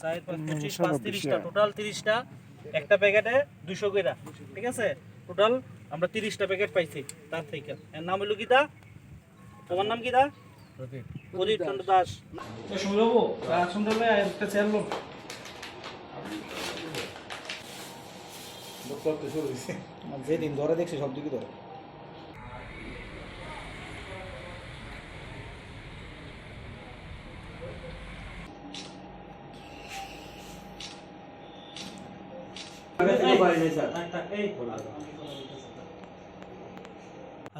চার পাঁচ পঁচিশ পাঁচ তিরিশটা টোটাল তিরিশটা। একটা প্যাকেটে দুশো কইরা ঠিক আছে? টোটাল আমরা তিরিশটা প্যাকেট পাইছি তার থেকে। এর নাম হলো গীতা। তোমার নাম গীতা? প্রদীপ। চন্দ্র দাস। শুনতে একটা চেয়ার লোক যেদিন ধরে দেখছি সব দিকে ধরে।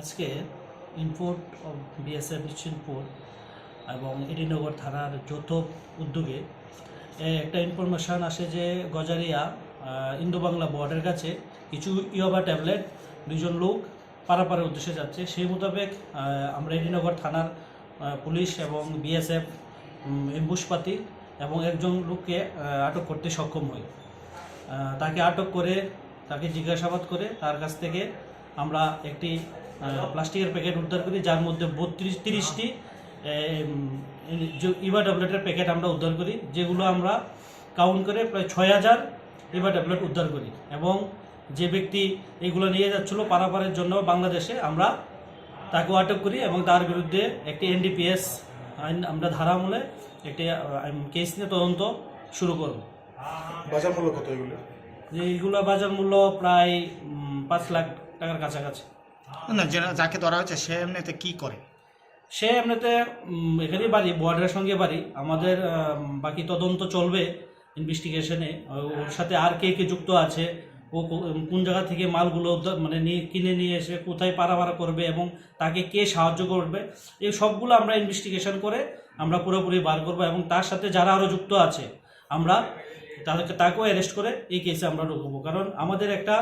আজকে ইম্পোর্ট অফ বিএসএফ ইস্টিনপুর এবং এডিনগর থানার যৌথ উদ্যোগে একটা ইনফরমেশান আসে যে গজারিয়া ইন্দো বাংলা বর্ডারের কাছে কিছু ইয়োবা ট্যাবলেট দুজন লোক পারাপারের উদ্দেশ্যে যাচ্ছে। সেই মোতাবেক আমরা এডিনগর থানার পুলিশ এবং বিএসএফ এম্বুসপাতি এবং একজন লোককে আটক করতে সক্ষম হই। তাকে আটক করে, তাকে জিজ্ঞাসাবাদ করে তার কাছ থেকে আমরা একটি প্লাস্টিকের প্যাকেট উদ্ধার করি, যার মধ্যে বত্রিশ, তিরিশটি ইভা ট্যাবলেটের প্যাকেট আমরা উদ্ধার করি, যেগুলো আমরা কাউন্ট করে প্রায় ছয় হাজার ইভা ট্যাবলেট উদ্ধার করি। এবং যে ব্যক্তি এগুলো নিয়ে যাচ্ছিল পারাপারের জন্য বাংলাদেশে, আমরা তাকেও আটক করি এবং তার বিরুদ্ধে একটি এনডিপিএস আইন আমরা ধারা আমলে একটি কেস নিয়ে তদন্ত শুরু করব। বাজার মূল্য কত এগুলো? যে এইগুলো বাজার মূল্য প্রায় পাঁচ লাখ টাকার কাছাকাছি। না যে- যাকে ধরা হয়েছে সে এমনিতে কি করে? সে এমনিতে এখানেই বাড়ি বর্ডারের সঙ্গে বাড়ি। আমাদের বাকি তদন্ত চলবে ইনভেস্টিগেশনে। ওর সাথে আর কে কে যুক্ত আছে ও কোন জায়গা থেকে মালগুলো উদ্ধার- মানে নিয়ে কিনে নিয়ে এসে কোথায় পারাপারা করবে এবং তাকে কে সাহায্য করবে এই সবগুলো আমরা ইনভেস্টিগেশন করে আমরা পুরোপুরি বার করব এবং তার সাথে যারা আরও যুক্ত আছে আমরা তাদেরকে তাকেও অ্যারেস্ট করে এই কেসে আমরা ঢুকবো কারণ আমাদের একটা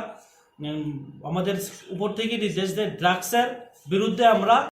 আমাদের উপর থেকে নির্দেশ দেয় ড্রাগসের বিরুদ্ধে আমরা